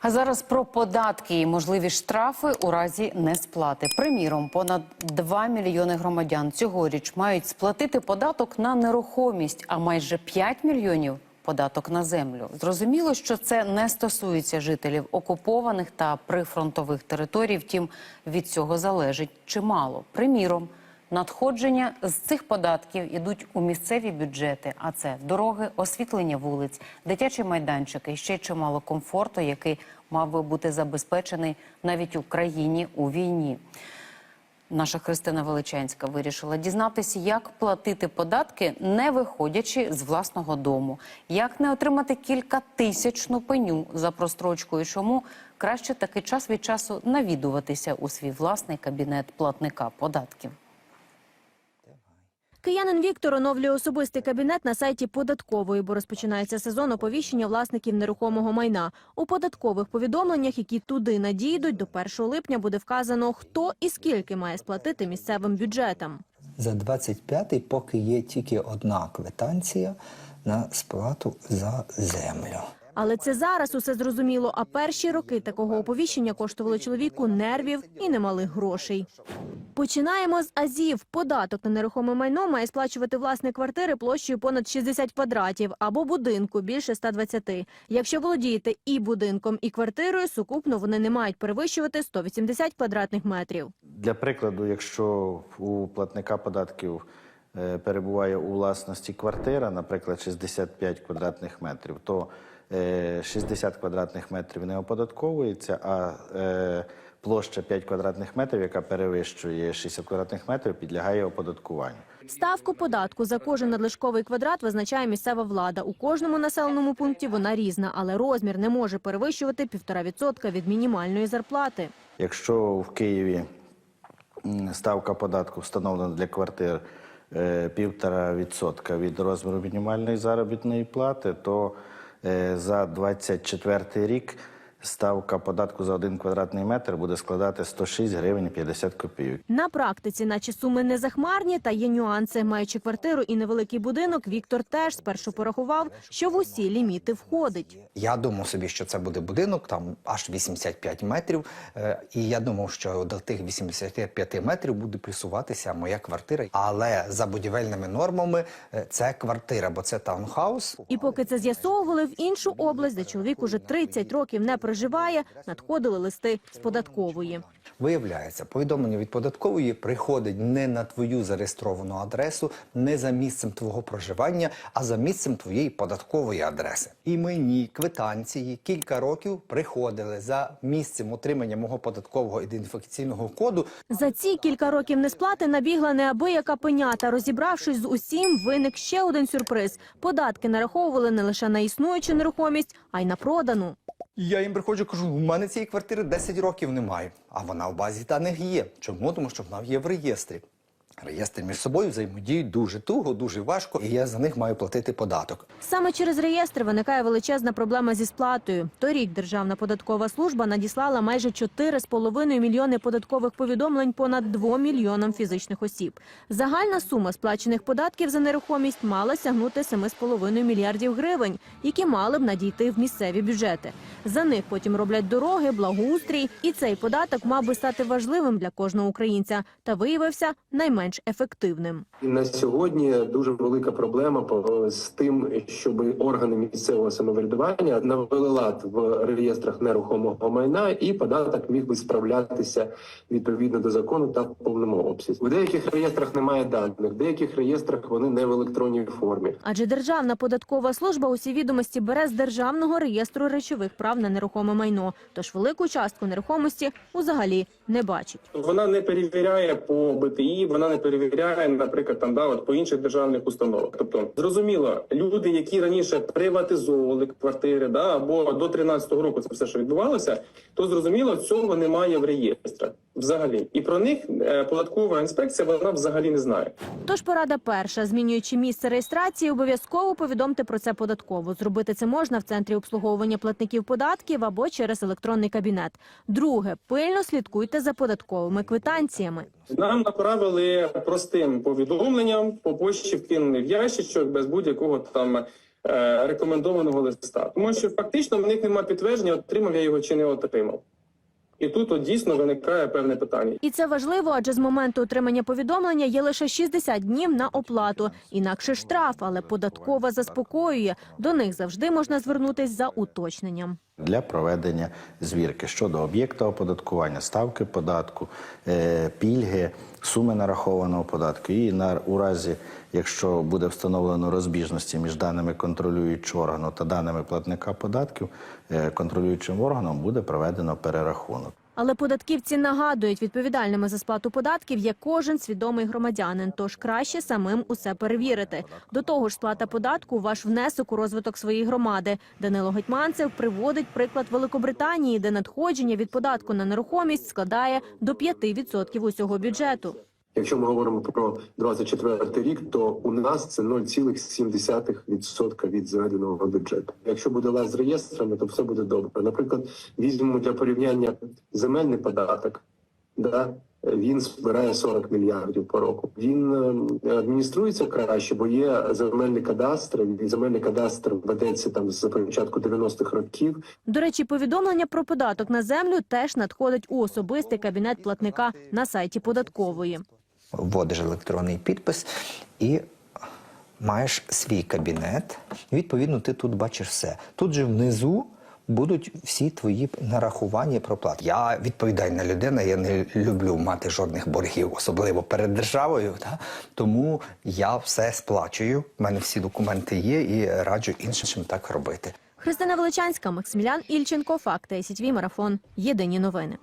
А зараз про податки і можливі штрафи у разі несплати. Приміром, понад 2 мільйони громадян цьогоріч мають сплатити податок на нерухомість, а майже 5 мільйонів податок на землю. Зрозуміло, що це не стосується жителів окупованих та прифронтових територій. Втім, від цього залежить чимало. Приміром, Надходження з цих податків ідуть у місцеві бюджети, а це дороги, освітлення вулиць, дитячі майданчики ще чимало комфорту, який мав би бути забезпечений навіть у країні у війні. Наша Христина Величанська вирішила дізнатися, як платити податки, не виходячи з власного дому, як не отримати кілька тисячну пеню за прострочку чому краще таки час від часу навідуватися у свій власний кабінет платника податків. Киянин Віктор оновлює особистий кабінет на сайті податкової, бо розпочинається сезон оповіщення власників нерухомого майна. У податкових повідомленнях, які туди надійдуть, до 1 липня буде вказано, хто і скільки має сплатити місцевим бюджетам. За 25-й поки є тільки одна квитанція на сплату за землю. Але це зараз усе зрозуміло. А перші роки такого оповіщення коштували чоловіку нервів і немалих грошей. Починаємо з азів. Податок на нерухоме майно має сплачувати власник квартири площею понад 60 квадратів або будинку більше 120. Якщо володієте і будинком, і квартирою, сукупно вони не мають перевищувати 180 квадратних метрів. Для прикладу, якщо у платника податків е, перебуває у власності квартира, наприклад, 65 квадратних метрів, то 60 квадратних метрів не оподатковується, а е, площа 5 квадратних метрів, яка перевищує 60 квадратних метрів, підлягає оподаткуванню. Ставку податку за кожен надлишковий квадрат визначає місцева влада. У кожному населеному пункті вона різна, але розмір не може перевищувати 1,5% від мінімальної зарплати. Якщо в Києві ставка податку встановлена для квартир е, півтора відсотка від розміру мінімальної заробітної плати, то е, за 24 рік ставка податку за один квадратний метр буде складати 106 гривень 50 копійок. На практиці, наче суми не захмарні, та є нюанси. Маючи квартиру і невеликий будинок, Віктор теж спершу порахував, що в усі ліміти входить. Я думав собі, що це буде будинок, там аж 85 метрів. е, І я думав, що до тих 85 метрів буде плюсуватися моя квартира. Але за будівельними нормами е, це квартира, бо це таунхаус. І поки це з'ясовували в іншу область, де чоловік уже 30 років не проживає, надходили листи з податкової. Виявляється, повідомлення від податкової приходить не на твою зареєстровану адресу, не за місцем твого проживання, а за місцем твоєї податкової адреси. І мені квитанції кілька років приходили за місцем отримання мого податкового ідентифікаційного коду. За ці кілька років несплати набігла неабияка пенята. Розібравшись з усім, виник ще один сюрприз. Податки нараховували не лише на існуючу нерухомість, а й на продану. Я їм приходжу, кажу, у мене цієї квартири 10 років немає. А вона в базі даних є. Чому? Тому що вона є в реєстрі. Реєстри між собою взаємодіють дуже туго, дуже важко, і я за них маю платити податок. Саме через реєстр виникає величезна проблема зі сплатою. Торік Державна податкова служба надіслала майже 4,5 мільйони податкових повідомлень понад 2 мільйонам фізичних осіб. Загальна сума сплачених податків за нерухомість мала сягнути 7,5 мільярдів гривень, які мали б надійти в місцеві бюджети. За них потім роблять дороги, благоустрій, і цей податок мав би стати важливим для кожного українця та виявився найменш ефективним. І на сьогодні дуже велика проблема по- з тим, щоб органи місцевого самоврядування навели лад в реєстрах нерухомого майна, і податок міг би справлятися відповідно до закону та в повному обсязі. В деяких реєстрах немає даних, в деяких реєстрах вони не в електронній формі. Адже Державна податкова служба усі відомості бере з державного реєстру речових прав на нерухоме майно. Тож велику частку нерухомості взагалі не бачить. Вона не перевіряє по БТІ, вона не перевіряє, наприклад, там да, от по інших державних установах. Тобто, зрозуміло, люди, які раніше приватизовували квартири, да або до 13-го року це все, що відбувалося, то зрозуміло, цього немає в реєстрах взагалі. І про них е, податкова інспекція вона взагалі не знає. Тож порада перша, змінюючи місце реєстрації, обов'язково повідомте про це податково. Зробити це можна в центрі обслуговування платників податків або через електронний кабінет. Друге, пильно слідкуйте за податковими квитанціями. Нам направили простим повідомленням по почті вкинули в ящичок без будь-якого там е, рекомендованого листа. Тому що фактично в них немає підтвердження, отримав я його чи не отримав. І тут от дійсно виникає певне питання. І це важливо, адже з моменту отримання повідомлення є лише 60 днів на оплату. Інакше штраф, але податкова заспокоює. До них завжди можна звернутись за уточненням. Для проведення звірки щодо об'єкта оподаткування, ставки податку, е, пільги, суми нарахованого податку. І на у разі, якщо буде встановлено розбіжності між даними контролюючого органу та даними платника податків, е, контролюючим органом буде проведено перерахунок. Але податківці нагадують, відповідальними за сплату податків є кожен свідомий громадянин, тож краще самим усе перевірити. До того ж, сплата податку – ваш внесок у розвиток своєї громади. Данило Гетьманцев приводить приклад Великобританії, де надходження від податку на нерухомість складає до 5% усього бюджету. Якщо ми говоримо про 24 рік, то у нас це 0,7% від зведеного бюджету. Якщо буде лаз з реєстрами, то все буде добре. Наприклад, візьмемо для порівняння земельний податок. Да? Він збирає 40 мільярдів по року. Він е, адмініструється краще, бо є земельний кадастр. І земельний кадастр ведеться там з початку 90-х років. До речі, повідомлення про податок на землю теж надходить у особистий кабінет платника на сайті податкової. Вводиш електронний підпис і маєш свій кабінет. Відповідно, ти тут бачиш все. Тут же внизу будуть всі твої нарахування і проплати. Я відповідальна людина, я не люблю мати жодних боргів, особливо перед державою. Та? Тому я все сплачую. У мене всі документи є і раджу іншим так робити. Христина Величанська, Максимілян Ільченко, Факти, СІТВ Марафон. Єдині новини.